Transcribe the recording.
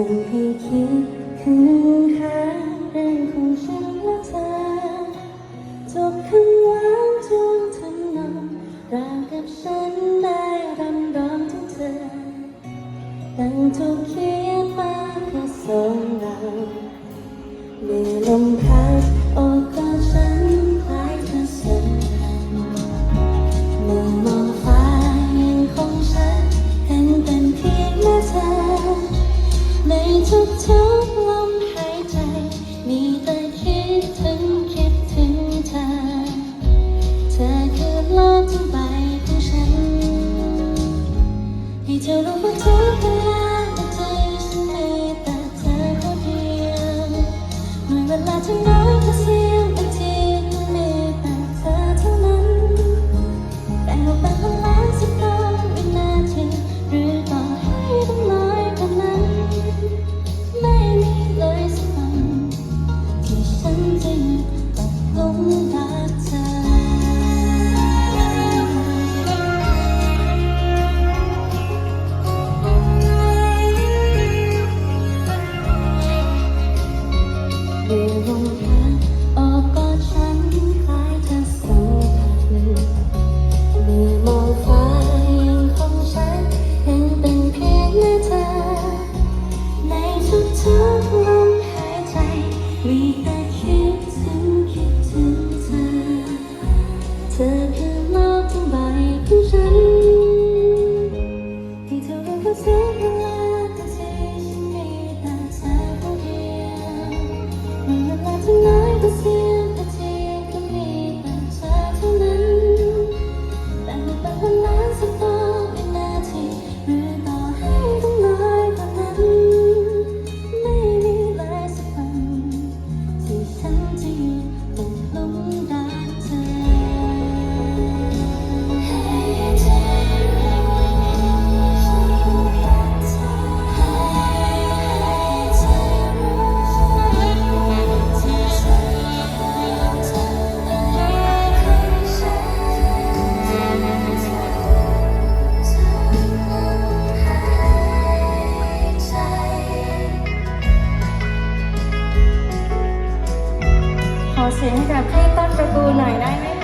ฉันให้คิดถึงหาเรื่องของฉันและเธอจบคำหวานจนทำนองราวกับฉันได้รำร้องถึงเธอตั้งถูกเขียนมาเพื่ส่งเราเมื่อ ทุกทุกลมหายใจ มีแต่คิดถึงคิดถึงเธอ เธอคือโลกทั้งใบของฉัน ให้เธอรู้ว่าทุกเวลาใจฉันมีแต่เธอคนเดียวเมื่อเวลาที่ 曾经月还没冻 เสียงแบบพี่ต้นประตูหน่อยได้ไหม